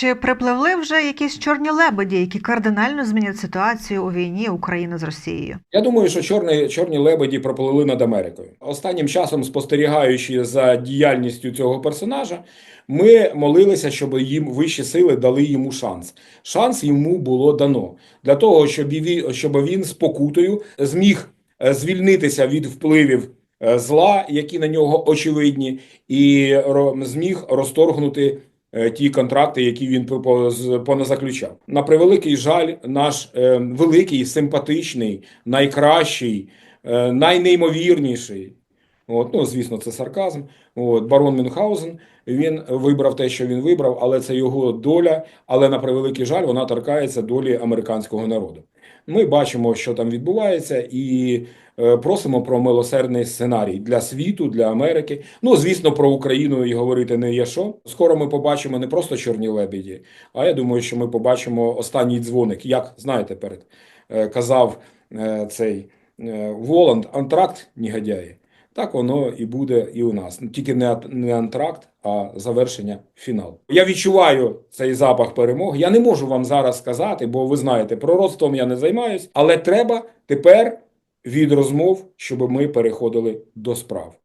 Чи припливли вже якісь чорні лебеді, які кардинально змінять ситуацію у війні України з Росією? Я думаю, що чорні, чорні лебеді проплили над Америкою. Останнім часом, спостерігаючи за діяльністю цього персонажа, ми молилися, щоб їм вищі сили дали йому шанс. Шанс йому було дано для того, щоб він, щоб він спокутою зміг е, звільнитися від впливів е, зла, які на нього очевидні, і зміг розторгнути ті контракти, які він по- по- поназаключав. На превеликий жаль, наш е, великий, симпатичний, найкращий, е, найнеймовірніший. От, ну, звісно, це сарказм. От, барон Мюнхгаузен, він вибрав те, що він вибрав, але це його доля. Але на превеликий жаль, вона торкається долі американського народу. Ми бачимо, що там відбувається, і е, просимо про милосердний сценарій для світу, для Америки. Ну, звісно, про Україну і говорити не є що. Скоро ми побачимо не просто чорні лебеді, а я думаю, що ми побачимо останній дзвоник. Як знаєте, перед е, казав е, цей Воланд, антракт негодяї. Так воно і буде і у нас. Тільки не антракт, а завершення фіналу. Я відчуваю цей запах перемоги. Я не можу вам зараз сказати, бо ви знаєте, пророцтвом я не займаюсь, але треба тепер від розмов, щоб ми переходили до справ.